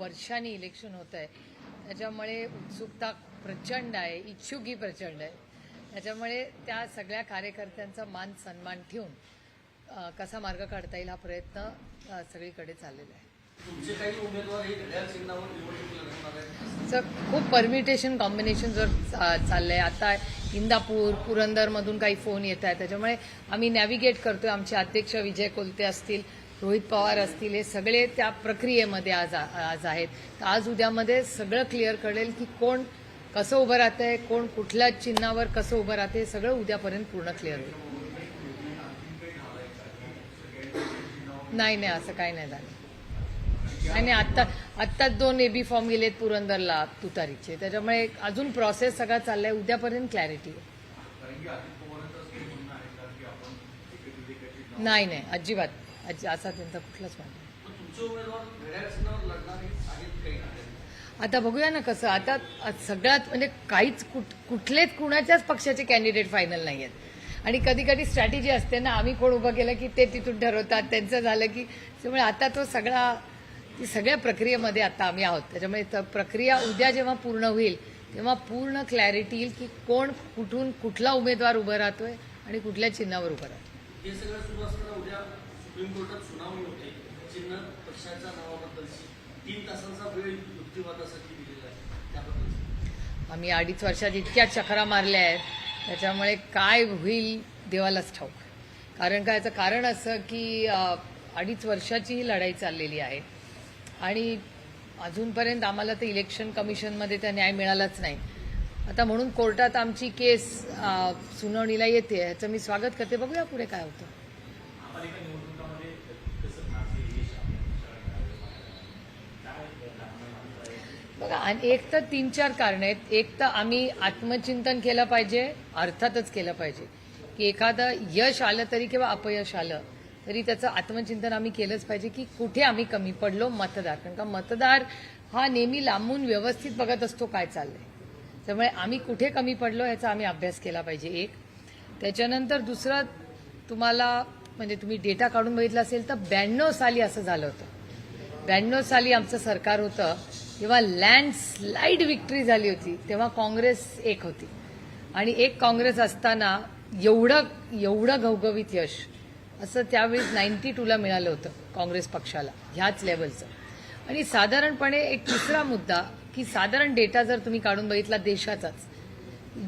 वर्षांनी इलेक्शन होत आहे. त्याच्यामुळे उत्सुकता प्रचंड आहे इच्छुकी प्रचंड आहे. त्याच्यामुळे त्या सगळ्या कार्यकर्त्यांचा मान सन्मान ठेवून कसा मार्ग काढता येईल हा प्रयत्न सगळीकडे चाललेला आहे. हे तर खूप परम्युटेशन कॉम्बिनेशनवर चाललंय. आता इंदापूर पुरंदरमधून काही फोन येत आहेत. त्याच्यामुळे आम्ही नॅव्हिगेट करतोय. आमचे अध्यक्ष विजय कोलते असतील रोहित पवार असतील हे सगळे त्या प्रक्रियेमध्ये आज आज आहेत. तर आज उद्यामध्ये सगळं क्लिअर कळेल की कोण कसं उभं राहतं आहे कोण कुठल्या चिन्हावर कसं उभं राहतं हे सगळं उद्यापर्यंत पूर्ण क्लिअर होईल. नाही नाही असं काही नाही झालं. नाही नाही आत्ता आत्ताच दोन एबी फॉर्म गेलेत पुरंदरला तुतारीचे. त्याच्यामुळे अजून प्रोसेस सगळा चाललाय उद्यापर्यंत क्लॅरिटी नाही नाही अजिबात. अजि असा त्यांचा कुठलाच नाही. आता बघूया ना कसं आता सगळ्यात म्हणजे काहीच कुठ- कुठलेच कुणाच्याच पक्षाचे कॅन्डिडेट फायनल नाही आहेत. आणि कधी कधी स्ट्रॅटेजी असते ना आम्ही कोण उभं केलं की ते तिथून ठरवतात त्यांचं झालं की त्यामुळे आता तो सगळा ती सगळ्या प्रक्रियेमध्ये आता आम्ही आहोत. त्याच्यामुळे प्रक्रिया उद्या जेव्हा पूर्ण होईल तेव्हा पूर्ण क्लॅरिटी येईल की कोण कुठून कुठला उमेदवार उभं राहतोय आणि कुठल्या चिन्हावर उभं राहतोय. सुप्रीम कोर्टात सुनावणी होते. चिन्ह पक्षाच्या नावाबद्दलची. तीन तासांचा वेळ युक्तिवादासाठी दिलेला आहे. त्याबद्दल आम्ही अडीच वर्षात इतक्या चक्रा मारल्या आहेत. त्याच्यामुळे काय होईल देवालाच ठाऊक. कारण काय याचं कारण असं की अडीच वर्षाची ही लढाई चाललेली आहे. आणि अजूनपर्यंत आम्हाला तर इलेक्शन कमिशनमध्ये त्या न्याय मिळालाच नाही. आता म्हणून कोर्टात आमची केस सुनावणीला येते. ह्याचं मी स्वागत करते. बघूया पुढे काय होतं. बघा आणि एक तर तीन चार कारण आहेत. एक तर आम्ही आत्मचिंतन केलं पाहिजे अर्थातच केलं पाहिजे. की एखादं यश आलं तरी किंवा अपयश आलं तरी त्याचं आत्मचिंतन आम्ही केलंच पाहिजे की कुठे आम्ही कमी पडलो मतदार. कारण का मतदार हा नेहमी लांबून व्यवस्थित बघत असतो काय चाललंय. त्यामुळे आम्ही कुठे कमी पडलो ह्याचा आम्ही अभ्यास केला पाहिजे एक. त्याच्यानंतर दुसरं तुम्हाला म्हणजे तुम्ही डेटा काढून बघितला असेल तर ब्याण्णव साली असं झालं होतं. ब्याण्णव साली आमचं सरकार होतं. जेव्हा लँडस्लाईड विक्ट्री झाली होती तेव्हा काँग्रेस एक होती. आणि एक काँग्रेस असताना एवढं एवढं घवघवीत यश असं त्यावेळेस नाईन्टी टूला मिळालं होतं काँग्रेस पक्षाला ह्याच लेवलचं आणि साधारणपणे एक तिसरा मुद्दा की साधारण डेटा जर तुम्ही काढून बघितला देशाचाच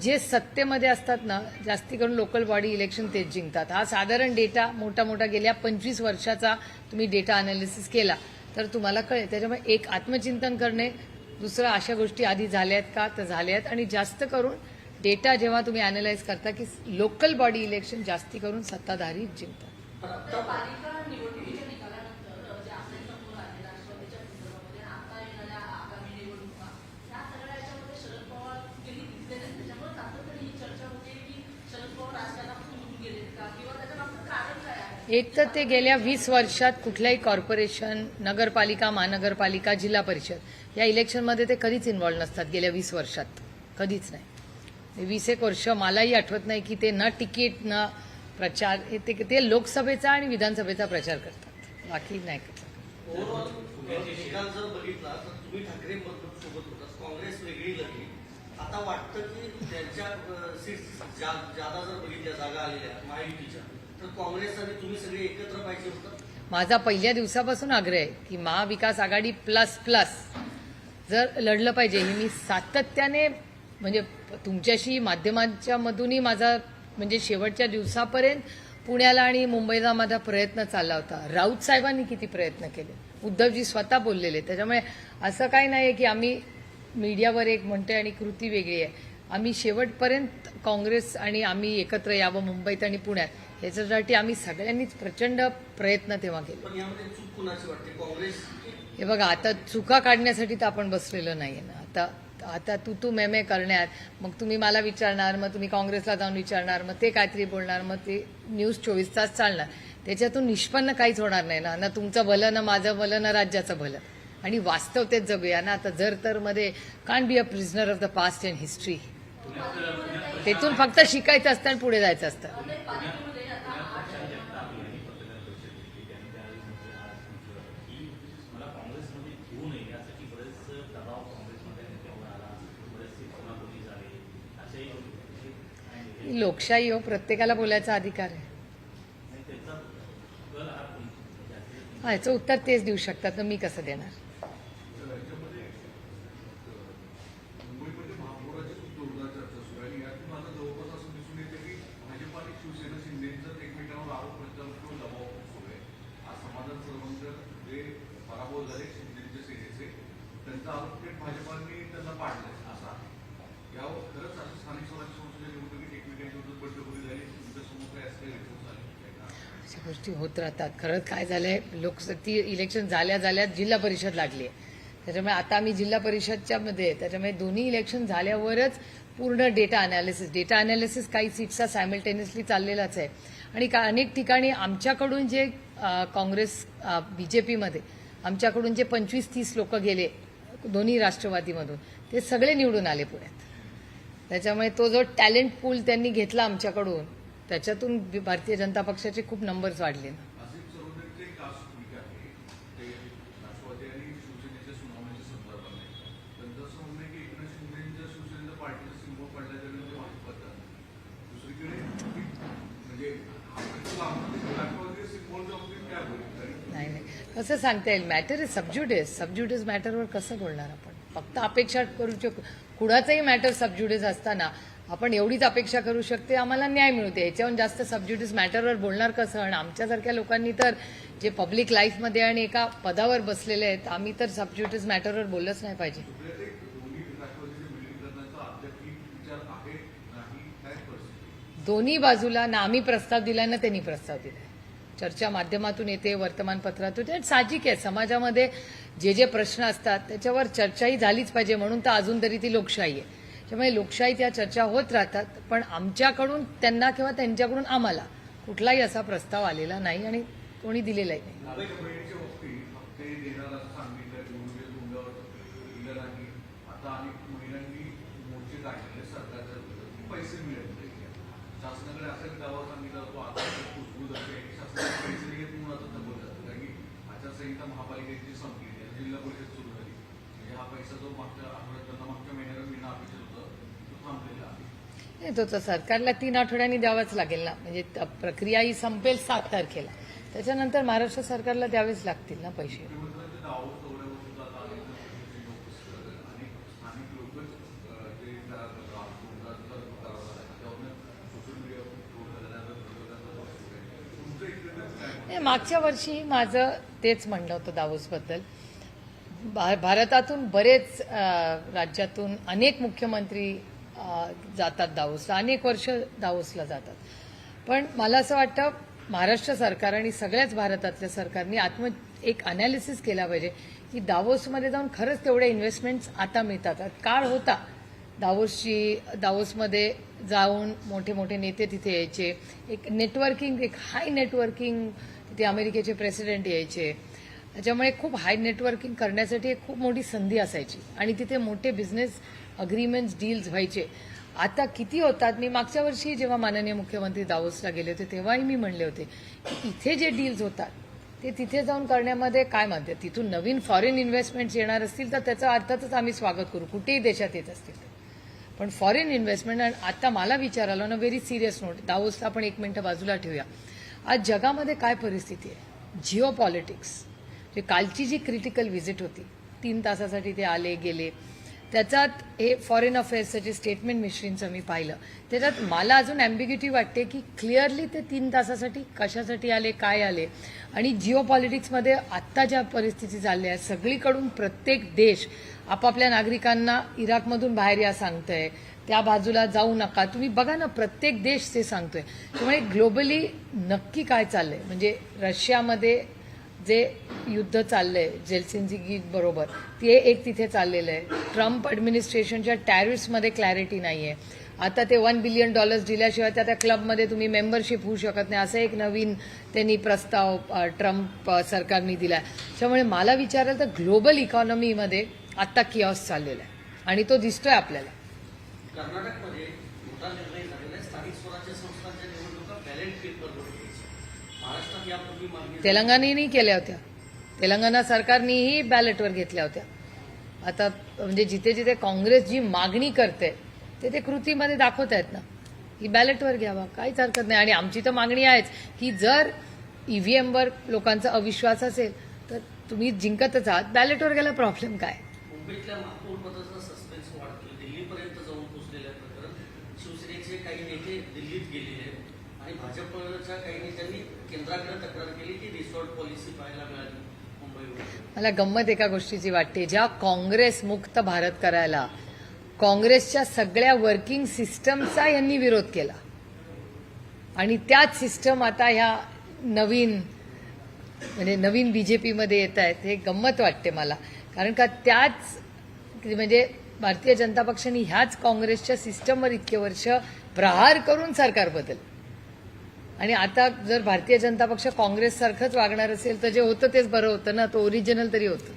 जे सत्तेमध्ये असतात ना जास्ती करून लोकल बॉडी इलेक्शन तेच जिंकतात. हा साधारण डेटा मोठा मोठा गेल्या पंचवीस वर्षाचा तुम्ही डेटा अनालिसिस केला. तर तुम्हाला कळेल. त्याच्यामुळे एक आत्मचिंतन करणे दुसरं अशा गोष्टी आधी झाल्या आहेत का? तर झाल्या आहेत आणि जास्त करून डेटा जेव्हा तुम्ही अनालाइज करता की लोकल बॉडी इलेक्शन जास्ती करून सत्ताधारी जिंकतात पण आता पालिका निवडणुकीच्या निकालानंतर जे आपल्यासमोर आले राष्ट्रवादीच्या संदर्भामध्ये आता येणाऱ्या आगामी निवडणुका या सगळ्या याच्यामध्ये शरद पवार कुठेही दिसले नाही त्याच्यामुळे सातत्याने ही चर्चा होते की शरद पवार राजकारणात निवडून गेलेत का किंवा त्याच्या मागचं कारण काय आहे एक तर ते गेल्या वीस वर्षात कुठल्याही कॉर्पोरेशन नगरपालिका महानगरपालिका जिल्हा परिषद या इलेक्शनमध्ये ते कधीच इन्व्हॉल्व नसतात गेल्या वीस वर्षात. कधीच नाही. वीस एक वर्ष मलाही आठवत नाही की ते न तिकीट न प्रचार ते ते लोकसभेचा आणि विधानसभेचा प्रचार करतात. बाकी नाही करतात आता वाटतं की त्यांच्या सीट्स जादा जर बघितल्या जागा आलेल्या महायुतीच्या तर काँग्रेस आणि तुम्ही सगळे एकत्र पाहिजे होतं. माझा पहिल्या दिवसापासून आग्रह आहे की महाविकास आघाडी प्लस प्लस जर लढलं पाहिजे हे मी सातत्याने म्हणजे तुमच्याशी माध्यमांच्या मधूनही माझा म्हणजे शेवटच्या दिवसापर्यंत पुण्याला आणि मुंबईला माझा प्रयत्न चालला होता. राऊत साहेबांनी किती प्रयत्न केले? उद्धवजी स्वतः बोललेले. त्याच्यामुळे असं काही नाही आहे की आम्ही मीडियावर एक म्हणतोय आणि कृती वेगळी आहे. आम्ही शेवटपर्यंत काँग्रेस आणि आम्ही एकत्र यावं मुंबईत आणि पुण्यात. याच्यासाठी आम्ही सगळ्यांनीच प्रचंड प्रयत्न तेव्हा केले. पण यामध्ये चूक कुणाची वाटते? काँग्रेस हे बघा आता चुका काढण्यासाठी तर आपण बसलेलो नाहीये ना. आता आता तू तू मेमे करण्यात मग तुम्ही मला विचारणार मग तुम्ही काँग्रेसला जाऊन विचारणार मग ते काहीतरी बोलणार मग ते न्यूज चोवीस तास चालणार. त्याच्यातून निष्पन्न काहीच होणार नाही ना. ना तुमचं भलं ना माझं भलं ना राज्याचं भलं. आणि वास्तवतेत जगूया ना. आता जर तर मध्ये can be a prisoner of the past and history तेथून फक्त शिकायचं असतं आणि पुढे जायचं असतं. लोकशाही हो प्रत्येकाला बोलायचा अधिकार आहे. हा याचं उत्तर तेच देऊ शकतात तर मी कसं देणार राज्यामध्ये मुंबईमध्ये महापौराची खूप जोरदार चर्चा सुरू आहे आणि यातून आता जवळपास असं दिसून येते की भाजप आणि शिवसेना शिंदेचं एकमेकांवर आरोप प्रत्यारोप किंवा दबाव खूप सुरू आहे आज समाधान सर्वंकर जे पराभव झाले शिंदेच्या सेनेचे त्यांचा आरोप थेट भाजपाने त्यांना पाडलाय असा यावर खरंच असं स्थानिक स्वराज्य संस्थेच्या निवडणुकीत एकमेकांच्या विरुद्ध बंडखोरी झाली तुमच्यासमोर काय असं काही रिपोर्ट झाले आहे का अशा गोष्टी होत राहतात. खरंच काय झालंय लोकसती इलेक्शन झाल्या झाल्या जिल्हा परिषद लागली आहे. त्याच्यामुळे आता आम्ही जिल्हा परिषदच्या मध्ये त्याच्यामुळे दोन्ही इलेक्शन झाल्यावरच पूर्ण डेटा अनालिसिस डेटा अनालिसिस काही सीट्सचा सायमल्टेनियसली चाललेलाच आहे. आणि का अनेक ठिकाणी आमच्याकडून जे अ, काँग्रेस बीजेपीमध्ये आमच्याकडून जे पंचवीस तीस लोक गेले दोन्ही राष्ट्रवादीमधून ते सगळे निवडून आले पुण्यात. त्याच्यामुळे तो जो टॅलेंट पूल त्यांनी घेतला आमच्याकडून त्याच्यातून भारतीय जनता पक्षाचे खूप नंबर्स वाढले ना. म्हणजे नाही नाही. कसं सांगता येईल? मॅटर इज सबज्युडिस सबज्युडिस मॅटरवर कसं बोलणार आपण? फक्त अपेक्षा करू शकतो कुणाचाही मॅटर सबज्युडिस असताना आपण एवढीच अपेक्षा करू शकते आम्हाला न्याय मिळते. याच्याहून जास्त सबज्युडिस मॅटरवर बोलणार कसं? आणि आमच्यासारख्या लोकांनी तर जे पब्लिक लाईफमध्ये आणि एका पदावर बसलेले आहेत आम्ही तर सबज्युडिस मॅटरवर बोललंच नाही पाहिजे. दोन्ही बाजूला ना आम्ही प्रस्ताव दिला ना त्यांनी प्रस्ताव दिला. चर्चा माध्यमातून येते वर्तमानपत्रातून येते. साहजिक आहे समाजामध्ये जे जे प्रश्न असतात त्याच्यावर चर्चाही झालीच पाहिजे. म्हणून तर अजून तरी ती लोकशाही आहे. त्यामुळे लोकशाहीत या चर्चा होत राहतात पण आमच्याकडून त्यांना किंवा त्यांच्याकडून आम्हाला कुठलाही असा प्रस्ताव आलेला नाही आणि कोणी दिलेलाही नाही लाडक्या बहिणीच्या बाबतीत हप्ते देणार असं सांगितलं निवडणुकीत तोंडावर दिलं नाही आता अनेक महिलांनी मोर्चे काढलेले सरकारच्या विरोधात की पैसे मिळत नाही शासनाकडे असा एक दावा सांगितला जातो आता कुजबूज असे शासनाचे पैसे नाही घेत म्हणून आता दबल जातं कारण की आचारसंहिता महापालिकेची संपली आहे जिल्हा परिषद सुरू झाली म्हणजे हा पैसा जो मागच्या आठवड्यात त्यांना मागच्या महिन्याला मिळणं अपेक्षित होतं तो थांबलेला आहे नाही तो तर सरकारला तीन आठवड्यांनी द्यावाच लागेल ना. म्हणजे त- प्रक्रिया ही संपेल सात तारखेला. त्याच्यानंतर महाराष्ट्र सरकारला द्यावेच लागतील ना पैसे. नाही, मागच्या वर्षी माझं तेच म्हणणं होतं दावोसबद्दल भा- भारतातून बरेच राज्यातून अनेक मुख्यमंत्री जातात दावोसला अनेक वर्ष दावोसला जातात. पण मला असं वाटतं महाराष्ट्र सरकार आणि सगळ्याच भारतातल्या सरकारनी आत्म एक अनालिसिस केला पाहिजे की दावोसमध्ये जाऊन खरंच तेवढे इन्व्हेस्टमेंट्स आता मिळतात. काळ होता दावोसची दावोसमध्ये जाऊन मोठे मोठे नेते तिथे यायचे. एक नेटवर्किंग एक हाय नेटवर्किंग तिथे अमेरिकेचे प्रेसिडेंट यायचे. त्याच्यामुळे खूप हाय नेटवर्किंग करण्यासाठी एक खूप मोठी संधी असायची. आणि तिथे मोठे बिझनेस अग्रीमेंट्स डील्स व्हायचे. आता किती होतात? मी मागच्या वर्षी जेव्हा माननीय मुख्यमंत्री दावोसला गेले होते तेव्हाही मी म्हणले होते की इथे जे डील्स होतात ते तिथे जाऊन करण्यामध्ये काय म्हणते तिथून नवीन फॉरेन इन्व्हेस्टमेंट्स येणार असतील तर त्याचा अर्थातच आम्ही स्वागत करू. कुठेही देशात येत असतील पण फॉरेन इन्व्हेस्टमेंट आणि आता मला विचारायला ना व्हेरी सिरियस नोट दावोसला आपण एक मिनिटं बाजूला ठेवूया. आज जगामध्ये काय परिस्थिती आहे? जिओ पॉलिटिक्स जे कालची जी क्रिटिकल व्हिजिट होती तीन तासासाठी ते आले गेले. त्याच्यात हे फॉरेन अफेअर्सचं जे स्टेटमेंट मिश्रींचं मी पाहिलं त्याच्यात मला अजून ॲम्बिग्युटी वाटते की क्लिअरली ते तीन तासासाठी कशासाठी आले काय आले? आणि जिओ पॉलिटिक्समध्ये आत्ता ज्या परिस्थिती चालल्या आहे सगळीकडून प्रत्येक देश आपापल्या नागरिकांना इराकमधून बाहेर या सांगतंय त्या बाजूला जाऊ नका. तुम्ही बघा ना प्रत्येक देश ते सांगतोय. त्यामुळे ग्लोबली नक्की काय चाललंय? म्हणजे रशियामध्ये जे युद्ध चाललंय जेलसिंजी बरोबर ते एक तिथे चाललेलं आहे. ट्रम्प ॲडमिनिस्ट्रेशनच्या टॅरिफ्समध्ये क्लॅरिटी नाही आहे आता ते वन बिलियन डॉलर्स दिल्याशिवाय त्या त्या क्लबमध्ये तुम्ही मेंबरशिप होऊ शकत नाही. असं एक नवीन त्यांनी प्रस्ताव ट्रम्प सरकारने दिला त्यामुळे मला विचाराल तर ग्लोबल इकॉनॉमीमध्ये आत्ता किऑस चाललेला आहे. आणि तो दिसतोय आपल्याला. तेलंगणानेही केल्या होत्या. तेलंगणा सरकारनेही बॅलेटवर घेतल्या होत्या. आता म्हणजे जिथे जिथे काँग्रेस जी मागणी करते ते ते कृतीमध्ये दाखवत आहेत ना. की बॅलेटवर घ्यावा काहीच हरकत नाही. आणि आमची तर मागणी आहेच की जर ईव्हीएमवर लोकांचा अविश्वास असेल तर तुम्ही जिंकतच आहात. बॅलेटवर गेला प्रॉब्लेम काय? शिवसेनेचे काही नेते दिल्लीत गेलेले आहेत. आणि भाजपच्या काही नेत्यांनी केंद्राकडे तक्रार केली की रिसॉर्ट पॉलिसी पाहायला मिळाली मला गंमत एका गोष्टीची वाटते ज्या काँग्रेस मुक्त भारत करायला काँग्रेसच्या सगळ्या वर्किंग सिस्टमचा यांनी विरोध केला. आणि त्याच सिस्टम आता ह्या नवीन म्हणजे नवीन बीजेपीमध्ये येत आहेत हे गंमत वाटते मला. कारण का त्याच म्हणजे भारतीय जनता पक्षाने ह्याच काँग्रेसच्या सिस्टमवर इतके वर्ष प्रहार करून सरकार बदल आणि आता जर भारतीय जनता पक्ष काँग्रेससारखंच वागणार असेल तर जे होतं तेच बरं होतं ना? तो ओरिजिनल तरी होतं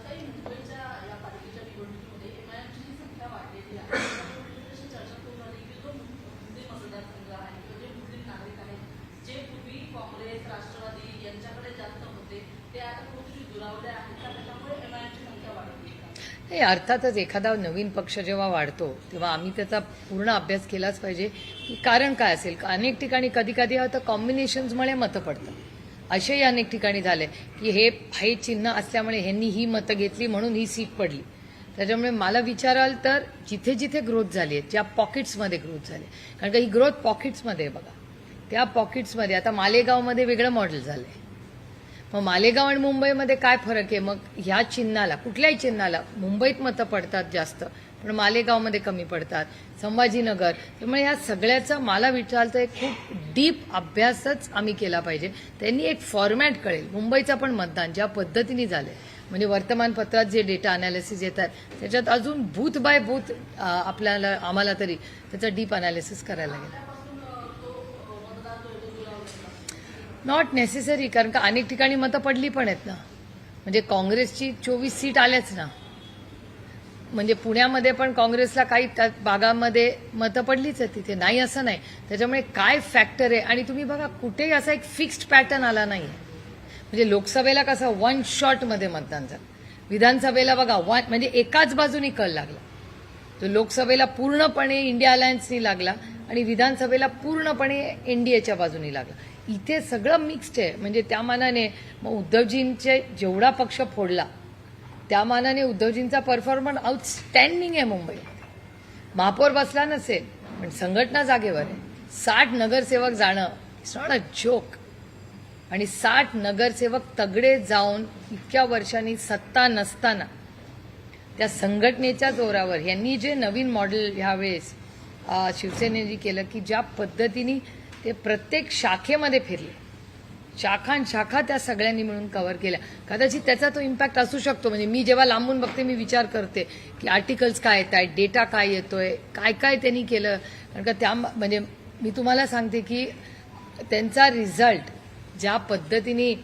काही मुंबईच्या या पालिकेच्या निवडणुकीमध्ये एमआयएमची जी संख्या वाढलेली आहे त्यामुळे अशी चर्चा करून आली की जो मुस्लिम मतदारसंघ आहे किंवा जे मुस्लिम नागरिक आहेत जे पूर्वी काँग्रेस राष्ट्रवादी यांच्याकडे जास्त होते ते आता कुठेतरी दुरावले आहेत का त्याच्यामुळे एमआयएमची संख्या वाढली आहे का? नाही अर्थातच एखादा नवीन पक्ष जेव्हा वाढतो तेव्हा आम्ही त्याचा पूर्ण अभ्यास केलाच पाहिजे की कारण काय असेल? अनेक ठिकाणी कधी कधी होतं कॉम्बिनेशन्समुळे मतं पडतात. असेही अनेक ठिकाणी झाले की हे हे चिन्ह असल्यामुळे ह्यांनी ही मतं घेतली म्हणून ही सीट पडली. त्याच्यामुळे मला विचाराल तर जिथे जिथे ग्रोथ झाली आहे ज्या पॉकेट्समध्ये ग्रोथ झाली आहे, कारण का ही ग्रोथ पॉकेट्समध्ये आहे बघा. त्या पॉकेट्समध्ये आता मालेगावमध्ये वेगळं मॉडेल झालं आहे मग मालेगाव आणि मुंबईमध्ये काय फरक आहे? मग ह्या चिन्हाला कुठल्याही चिन्हाला मुंबईत मतं पडतात जास्त पण मालेगावमध्ये कमी पडतात. संभाजीनगर त्यामुळे ह्या सगळ्याचा मला विचार तर एक खूप डीप अभ्यासच आम्ही केला पाहिजे. त्यांनी एक फॉर्मॅट कळेल. मुंबईचं पण मतदान ज्या पद्धतीने झालंय. म्हणजे वर्तमानपत्रात जे डेटा अनालिसिस येतात त्याच्यात अजून बूथ बाय बूथ आपल्याला आम्हाला तरी त्याचं डीप अनालिसिस करायला लागेल त्यापासून अ, तो अ, मतदार जो आहे तो दुरावलेला नॉट नेसेसरी कारण का अनेक ठिकाणी मतं पडली पण आहेत ना. म्हणजे काँग्रेसची चोवीस सीट आल्याच ना. म्हणजे पुण्यामध्ये पण काँग्रेसला काही त्या भागामध्ये मतं पडलीच आहेत तिथे. नाही असं नाही. त्याच्यामुळे काय फॅक्टर आहे? आणि तुम्ही बघा कुठेही असा एक फिक्स्ड पॅटर्न आला नाही म्हणजे लोकसभेला कसं वन शॉटमध्ये मतदान झालं. विधानसभेला बघा वन म्हणजे एकाच बाजूनी कल लागला. तो लोकसभेला पूर्णपणे इंडिया अलायन्सनी लागला आणि विधानसभेला पूर्णपणे एनडीएच्या बाजूनी लागला. इथे सगळं मिक्स्ड आहे. म्हणजे त्या मानाने मग उद्धवजींचे जेवढा पक्ष फोडला त्या मानाने उद्धवजींचा परफॉर्मन्स आउटस्टँडिंग आहे मुंबईत. महापौर बसला नसेल पण संघटना जागेवर आहे. साठ नगरसेवक जाणं इट्स नॉट अ जोक आणि साठ नगरसेवक तगडे जाऊन इतक्या वर्षांनी सत्ता नसताना त्या संघटनेच्या जोरावर यांनी जे नवीन मॉडेल ह्यावेळेस शिवसेनेने केलं की ज्या पद्धतीने ते प्रत्येक शाखेमध्ये फिरले. शाखान शाखा त्या सगळ्यांनी मिळून कव्हर केल्या. कदाचित त्याचा तो इम्पॅक्ट असू शकतो. म्हणजे मी जेव्हा लांबून बघते मी विचार करते की आर्टिकल्स काय येत आहेत डेटा काय येतोय काय काय त्यांनी केलं. कारण का त्या म्हणजे मी तुम्हाला सांगते की त्यांचा रिझल्ट ज्या पद्धतीने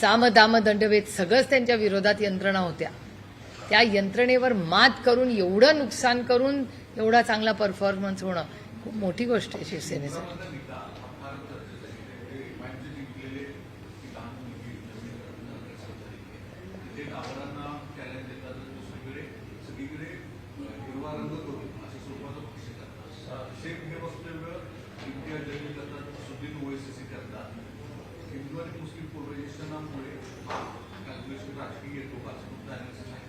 साम दाम दंडभेद सगळंच त्यांच्या विरोधात यंत्रणा होत्या. त्या यंत्रणेवर मात करून एवढं नुकसान करून एवढा चांगला परफॉर्मन्स होणं खूप मोठी गोष्ट आहे शिवसेनेसाठी त्याच्यामध्ये निकाल हा फार चर्चेचा आहे. ते माहिती जिंकलेले की लहान मुलगी नवीन नगरसेवक झाली. तिथे गावांना चॅलेंज देतात तर दुसरीकडे सगळीकडे अ, हिरवा रंग करून अशा स्वरूपाचा पक्ष करतात शेख हे वक्तव्य इम्तियाज जलील करतात सुदीन ओएसएसी करतात हिंदू आणि मुस्लिम पोलरायझेशनामुळे हा कॅल्क्युलेशन राजकीय येतो का असं तुमचं analysis आहे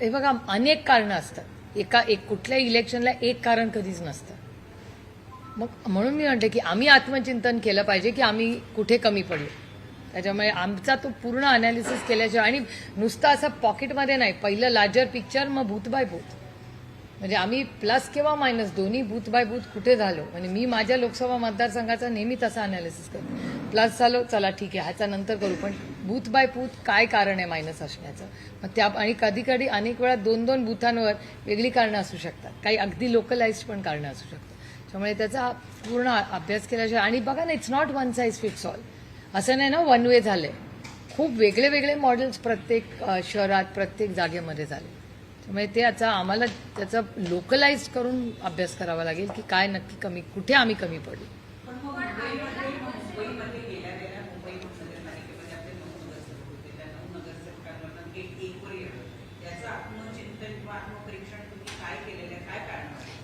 हे बघा अनेक कारणं असतात. एका एक कुठल्याही इलेक्शनला एक कारण कधीच नसतं. मग म्हणून मी म्हणते की आम्ही आत्मचिंतन केलं पाहिजे की आम्ही कुठे कमी पडलो. त्याच्यामुळे आमचा तो पूर्ण अनालिसिस केल्याशिवाय आणि नुसतं असं पॉकेटमध्ये नाही. पहिलं लार्जर पिक्चर मग भूत बाय भूत. म्हणजे आम्ही प्लस किंवा मायनस दोन्ही बूथ बाय बूथ कुठे झालो? म्हणजे मी माझ्या लोकसभा मतदारसंघाचा नेहमी तसा अनालिसिस करतो. प्लस झालो चला ठीक आहे ह्याचा नंतर करू. पण बूथ बाय बूथ काय कारण आहे मायनस असण्याचं? मग त्या आणि कधी कधी अनेक वेळा दोन दोन बुथांवर वेगळी कारणं असू शकतात. काही अगदी लोकलाइज पण कारणं असू शकतात. त्यामुळे त्याचा पूर्ण अभ्यास केल्याशिवाय आणि बघा ना it's not one size fits all असं नाही ना वन वे झालंय. खूप वेगळे वेगळे मॉडेल्स प्रत्येक शहरात प्रत्येक जागेमध्ये झाले. त्यामुळे ते आता आम्हाला त्याचा लोकलाइज करून अभ्यास करावा लागेल की काय नक्की कमी कुठे आम्ही कमी पडलो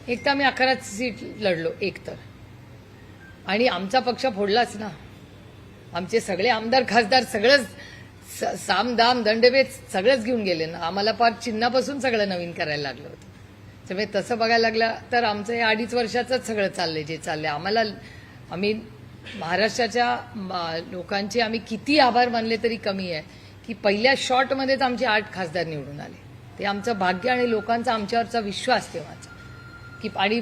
एक तर आम्ही अकराच सीट लढलो एक तर. आणि आमचा पक्ष फोडलाच ना. आमचे सगळे आमदार खासदार सगळंच साम दाम दंडभेद सगळंच घेऊन गेले ना. आम्हाला फार चिन्हापासून सगळं नवीन करायला लागलं होतं. त्यामुळे तसं बघायला लागलं तर आमचं हे अडीच वर्षाचंच सगळं चाललंय जे चाललंय. आम्हाला आम्ही महाराष्ट्राच्या लोकांचे आम्ही किती आभार मानले तरी कमी आहे की पहिल्या शॉटमध्येच आमचे आठ खासदार निवडून आले. ते आमचं भाग्य आणि लोकांचा आमच्यावरचा विश्वास तेव्हाचा की आणि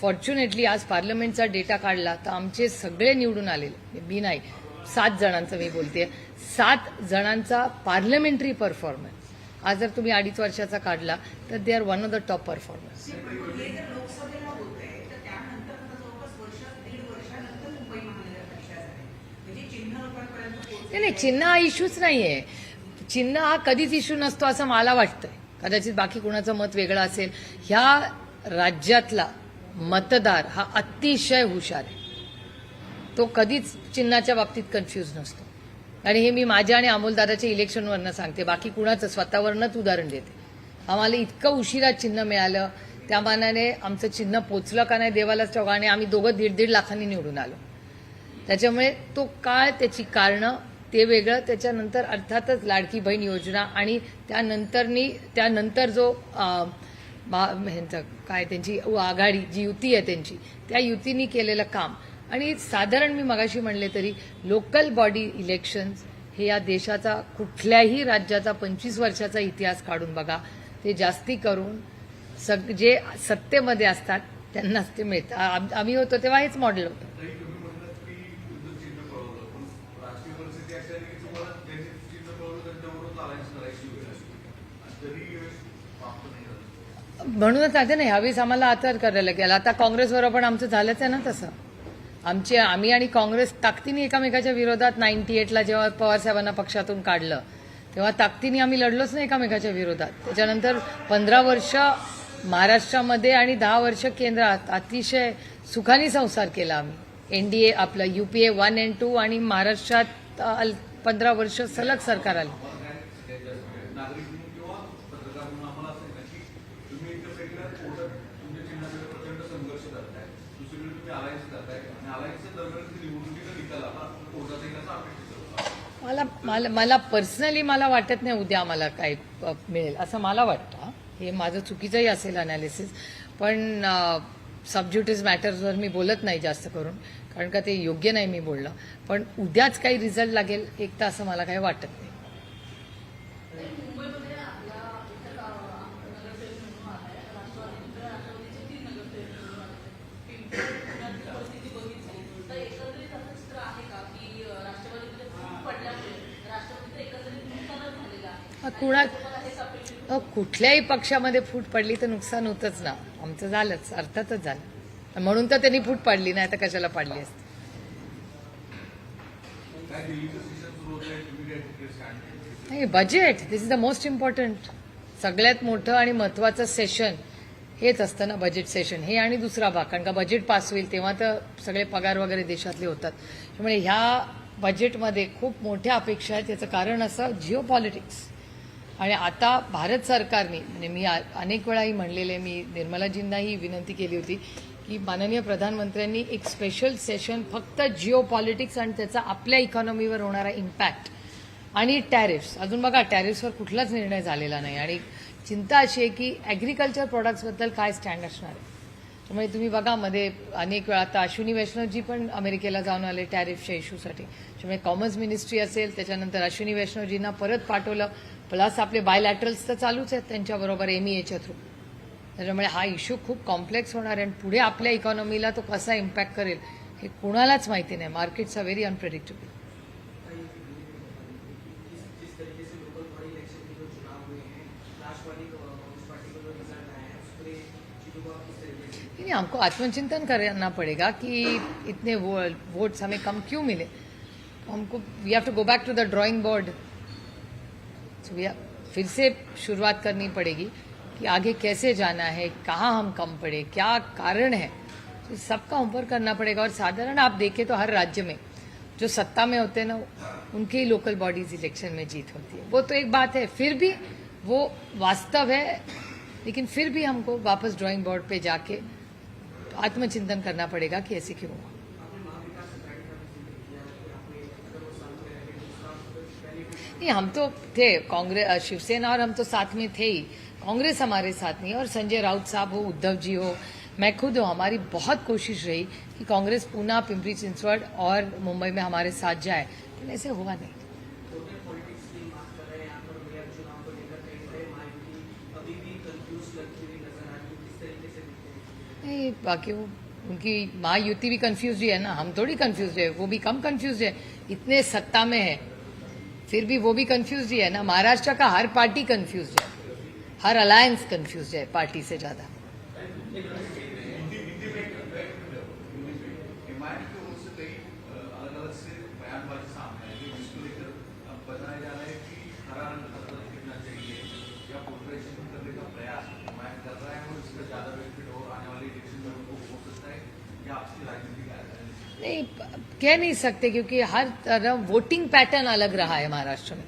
फॉर्च्युनेटली आज पार्लमेंटचा डेटा काढला तर आमचे सगळे निवडून आलेले. मी नाही. सात जणांचं मी बोलते सात जणांचा पार्लमेंटरी परफॉर्मन्स आज जर तुम्ही अडीच वर्षाचा काढला तर they are one of the top performance आहे. नाही नाही चिन्ह हा इश्यूच नाहीये. चिन्ह हा कधीच इश्यू नसतो असं मला वाटतंय. कदाचित बाकी कुणाचं मत वेगळं असेल. ह्या राज्यातला मतदार हा अतिशय हुशार आहे. तो कधीच चिन्हाच्या बाबतीत कन्फ्यूज नसतो. आणि हे मी माझ्या आणि अमोलदादाच्या इलेक्शनवरनं सांगते. बाकी कुणाचं? स्वतःवरनंच उदाहरण देते. आम्हाला इतकं उशिरा चिन्ह मिळालं. त्या मानाने आमचं चिन्ह पोचलं का नाही देवालाच ठाऊक आणि आम्ही दोघं दीड दीड लाखांनी निवडून आलो. त्याच्यामुळे तो काळ त्याची कारणं ते वेगळं. त्याच्यानंतर अर्थातच लाडकी बहीण योजना आणि त्यानंतरनी त्यानंतर जो अं, ह्यांचं काय त्यांची आघाडी जी युती आहे त्यांची त्या युतीनी केलेलं काम आणि साधारण मी मगाशी म्हणले तरी लोकल बॉडी इलेक्शन्स हे या देशाचा कुठल्याही राज्याचा पंचवीस वर्षाचा इतिहास काढून बघा. ते जास्ती करून सग जे सत्तेमध्ये असतात त्यांनाच ते मिळतं. आम- आम्ही होतो तेव्हा हेच मॉडेल होतं. नाही म्हणूनच सांगते ना ह्यावेळेस आम्हाला आता करायला गेलं आता काँग्रेसबरोबर पण आमचं झालंच आहे ना तसं. आमची आम्ही आणि काँग्रेस ताकदीने एकामेकाच्या विरोधात नाईन्टी एटला जेव्हा पवारसाहेबांना पक्षातून काढलं तेव्हा ताकदीने आम्ही लढलोच नाही एकामेकाच्या विरोधात. त्याच्यानंतर पंधरा वर्ष महाराष्ट्रामध्ये आणि दहा वर्ष केंद्रात अतिशय सुखाने संसार केला आम्ही. एनडीए आपलं युपीए वन अँड टू आणि महाराष्ट्रात पंधरा वर्ष सलग सरकार आली नागरिक म्हणून किंवा पत्रकार म्हणून आम्हाला असं आहे ना की तुम्ही एका साईडला कोर्टात तुमच्या चिन्हाकडे प्रचंड संघर्ष करताय दुसरीकडे तुम्ही अलायन्स करताय आणि अलायन्सच्या दरम्यान जे निवडणुकीचा निकाल आता कोर्टाचा एक असा अपेक्षित होता मला मला मला पर्सनली मला वाटत नाही उद्या मला काय मिळेल असं मला वाटतं. हे माझं चुकीचंही असेल अनालिसिस पण सबज्युटिस मॅटर्सवर मी बोलत नाही जास्त करून कारण का ते योग्य नाही मी बोललं. पण उद्याच काही रिझल्ट लागेल एक तर असं मला काही वाटत नाही मुंबईमध्ये आपल्या इथं नगरसेवक म्हणून आहे राष्ट्रवादी राष्ट्रवादीचे तीन नगरसेवक निवडून आले पिंपरी पुण्यातली परिस्थिती बघितली तर एकंदरीत असं चित्र आहे का की अं, राष्ट्रवादीमध्ये फूट पडल्यामुळे राष्ट्रवादीचं एकंदरीत नुकसानच झालेलं आहे अ, कुणा कुठल्याही पक्षामध्ये फूट पडली तर नुकसान होतच ना. आमचं झालंच अर्थातच झालं. म्हणून तर त्यांनी फूट पाडली नाही तर कशाला पाडली असते. आहे नाही budget this is the most important सगळ्यात मोठं आणि महत्वाचं सेशन हेच असतं ना बजेट सेशन हे आणि दुसरा भाग कारण का बजेट पास होईल तेव्हा तर सगळे पगार वगैरे देशातले होतात. त्यामुळे ह्या बजेटमध्ये खूप मोठ्या अपेक्षा आहेत. याचं कारण असं जिओ पॉलिटिक्स आणि आता भारत सरकारने म्हणजे मी आ- अनेक वेळाही म्हणलेले मी निर्मलाजींनाही विनंती केली होती की माननीय प्रधानमंत्र्यांनी एक स्पेशल सेशन फक्त जिओ पॉलिटिक्स आणि त्याचा आपल्या इकॉनॉमीवर होणारा इम्पॅक्ट आणि टॅरिफ्स अजून बघा टॅरिफ्सवर कुठलाच निर्णय झालेला नाही. आणि चिंता अशी आहे की ॲग्रिकल्चर प्रॉडक्ट्सबद्दल काय स्टँड असणार आहे? त्यामुळे तुम्ही बघा मध्ये अनेक वेळा आता अश्विनी वैष्णवजी पण अमेरिकेला जाऊन आले टॅरिफच्या इश्यूसाठी त्यामुळे कॉमर्स मिनिस्ट्री असेल त्याच्यानंतर अश्विनी वैष्णवजींना परत पाठवलं. प्लस आपले बायलॅटरल्स तर चालूच आहेत त्यांच्याबरोबर एम एच्या थ्रू त्याच्यामुळे हा इश्यू खूप कॉम्प्लेक्स होणार आहे आणि पुढे आपल्या इकॉनॉमीला तो कसा इम्पॅक्ट करेल हे कुणालाच माहिती नाही. मार्केट्स आर व्हेरी अनप्रेडिक्टेबल नहीं हमको आत्मचिंतन करना पड़ेगा कि इतने वोट्स हमें कम क्यों मिले? हमको we have to go back to the drawing board so फिर से शुरुआत करनी पड़ेगी कि आगे कैसे जाना है, कहाँ हम कम पड़े, क्या कारण है। तो सबका होमवर्क करना पड़ेगा और साधारण आप देखें तो हर राज्य में जो सत्ता में होते हैं ना, उनके ही लोकल बॉडीज इलेक्शन में जीत होती है। वो तो एक बात है, फिर भी वो वास्तव है, लेकिन फिर भी हमको वापस ड्राइंग बोर्ड पे जाके आत्मचिंतन करना पड़ेगा कि ऐसे क्यों हुआ आपने महाविकास अघाड़ी का भी ज़िक्र किया कि आपने अगर वो साथ में रहे दूसरा बेनिफिट नहीं, हम तो थे कांग्रेस शिवसेना और हम तो साथ में थे ही। कांग्रेस हमारे साथ नहीं, और संजय राउत साहब हो, उद्धव जी हो, मैं खुद हूँ, हमारी बहुत कोशिश रही कि कांग्रेस पूना, पिंपरी चिंचवड और मुंबई में हमारे साथ जाए, लेकिन ऐसे हुआ नहीं। नहीं, बाकी वो, उनकी महायुति भी कंफ्यूज है ना, हम थोड़ी कंफ्यूज है, वो भी कम कंफ्यूज है, इतने सत्ता में है। फिर भी वो भी कंफ्यूज ही है ना। महाराष्ट्र का हर पार्टी कंफ्यूज है। हर अलायंस कंफ्यूज है पार्टी से ज़्यादा। या आपकी राजनीति नहीं, कह नहीं सकते क्योंकि हर तरह वोटिंग पैटर्न अलग रहा है महाराष्ट्र में।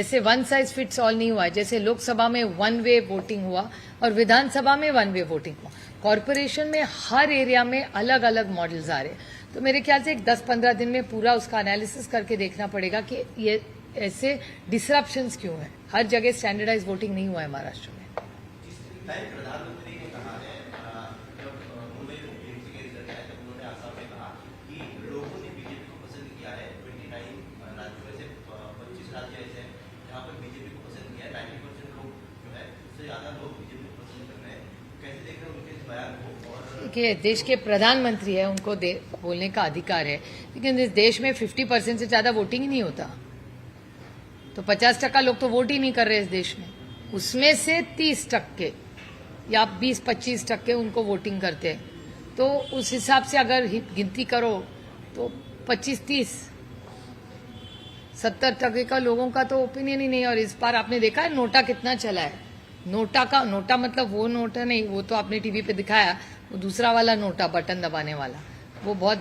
ऐसे वन साइज़ फिट्स ऑल नहीं हुआ जैसे लोकसभा में वन वे वोटिंग हुआ और विधानसभा में वन वे वोटिंग हुआ। कॉरपोरेशन में हर एरिया में अलग अलग मॉडल्स आ रहे हैं। तो मेरे ख्याल से एक 10-15 दिन में पूरा उसका एनालिसिस करके देखना पड़ेगा कि ये ऐसे डिसरप्शन क्यों है। हर जगह स्टैंडर्डाइज वोटिंग नहीं हुआ है महाराष्ट्र में शायद प्रधानमंत्री ने कहा है अ, जब अ, मुंबई यूपी के रिज़ल्ट आया तब उन्होंने आसाम में कहा कि लोगों ने बीजेपी को पसंद किया है ट्वेंटी नाइन राज्यों में से पच्चीस राज्य ऐसे हैं जहाँ पर बीजेपी को पसंद किया है नाइन्टी परसेंट लोग जो है उससे ज़्यादा लोग बीजेपी को पसंद कर रहे हैं कैसे देख रहे हैं उनके इस बयान को देखिए देश के प्रधानमंत्री है, उनको बोलने का अधिकार है। लेकिन इस देश में 50 परसेंट से ज़्यादा वोटिंग ही नहीं होता। तो 50 टक्का लोग तो वोट ही नहीं कर रहे इस देश में। उसमें से 30 टक्के या 20-25 टक्के उनको वोटिंग करते हैं। तो उस हिसाब से अगर गिनती करो तो 25-30 सत्तर टके का लोगों का तो ओपिनियन ही नहीं। और इस बार आपने देखा है, नोटा कितना चला है? नोटा का, नोटा मतलब वो नोटा नहीं, वो तो आपने टीवी पे दिखाया। वो दूसरा वाला नोटा बटन दबाने वाला वो बहुत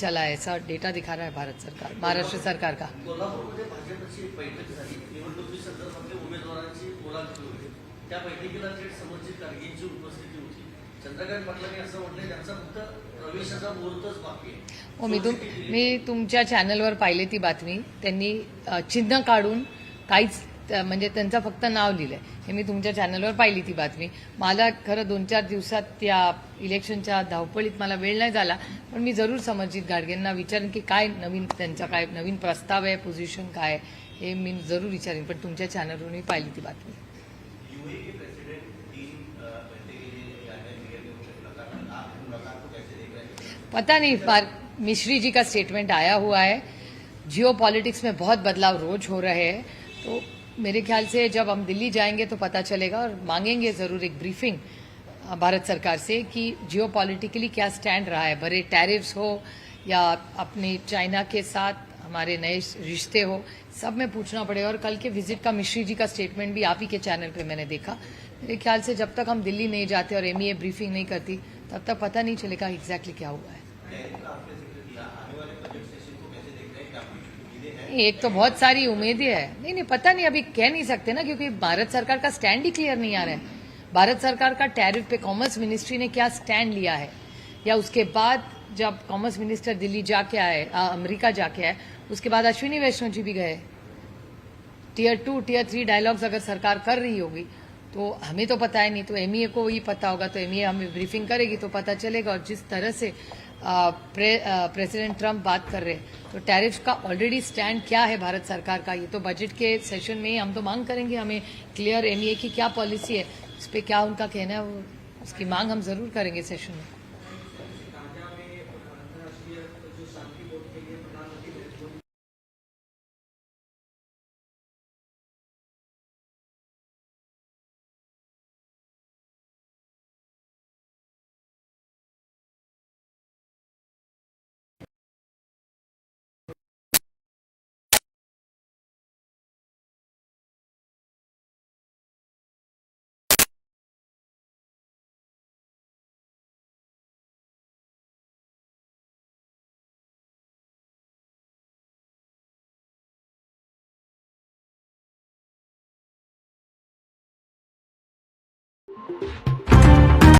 चला है ऐसा डेटा दिखा रहा है भारत सरकार महाराष्ट्र सरकार का। कोल्हापूरमध्ये भाजपची एक बैठक झाली निवडणुकी संदर्भातल्या उमेदवारांची बोलाची होती. त्या बैठकीला थेट समर्जित गाडगेंची उपस्थिती होती. चंद्रकांत पाटलांनी असं म्हटलं त्यांचा फक्त प्रवेशाचा मुहूर्तच बाकी आहे. हो मी तुम मी तुमच्या चॅनलवर पाहिली ती बातमी. त्यांनी चिन्ह काढून काहीच म्हणजे त्यांचं फक्त नाव लिहिलंय. हे मी तुमच्या चॅनलवर पाहिली ती बातमी. मला खरं दोन चार दिवसात त्या इलेक्शनच्या धावपळीत मला वेळ नाही झाला पण मी जरूर समर्जित गाडगेंना विचारेन की काय नवीन त्यांचा काय नवीन प्रस्ताव आहे पोझिशन काय आहे, हे मी जरूर विचारेन. पण तुमच्या चॅनलवर मी पाहिली ती बातमी. पता नहीं पर मिश्री जी का स्टेटमेंट आया हुआ है. जियो पॉलिटिक्स में बहुत बदलाव रोज हो रहे हैं. तो मेरे ख्याल से जब हम दिल्ली जाएँगे तो पता चलेगा और मांगेंगे ज़रूर एक ब्रीफिंग भारत सरकार से कि जियो पॉलिटिकली क्या स्टैंड रहा है। बड़े टैरिफ्स हो या अपने चाइना के साथ हमारे नए रिश्ते हो, सब में पूछना पड़ेगा। और कल के विज़िट का मिश्री जी का स्टेटमेंट भी आप ही के चैनल पे मैंने देखा। मेरे ख्याल से जब तक हम दिल्ली नहीं जाते और एमईए ब्रीफिंग नहीं करती, तब तक पता नहीं चलेगा एग्जैक्टली क्या हुआ है टैरिफ का आपने ज़िक्र किया आने वाले बजट सेशन को कैसे देख रहे हैं क्या कुछ उम्मीदें हैं नहीं, एक तो बहुत सारी उम्मीदें है। नहीं नहीं, पता नहीं, अभी कह नहीं सकते ना, क्योंकि भारत सरकार का स्टैंड ही क्लियर नहीं आ रहा है। भारत सरकार का टैरिफ पे कॉमर्स मिनिस्ट्री ने क्या स्टैंड लिया है? या उसके बाद जब कॉमर्स मिनिस्टर दिल्ली जाके आए अमेरिका जाके आए, उसके बाद अश्विनी वैष्णव जी भी गए। Tier two tier three dialogues अगर सरकार कर रही होगी तो हमें तो पता है, नहीं तो एमईए को ही पता होगा तो एमईए हमें ब्रीफिंग करेगी तो पता चलेगा, और जिस तरह से प्रे, प्रेसिडेंट ट्रंप बात कर रहे हैं। तो टैरिफ का ऑलरेडी स्टैंड क्या है भारत सरकार का? ये तो बजट के सेशन में हम तो मांग करेंगे हमें। क्लियर एमईए की क्या पॉलिसी है? उस पर क्या उनका कहना है? वो उसकी मांग हम ज़रूर करेंगे सेशन में।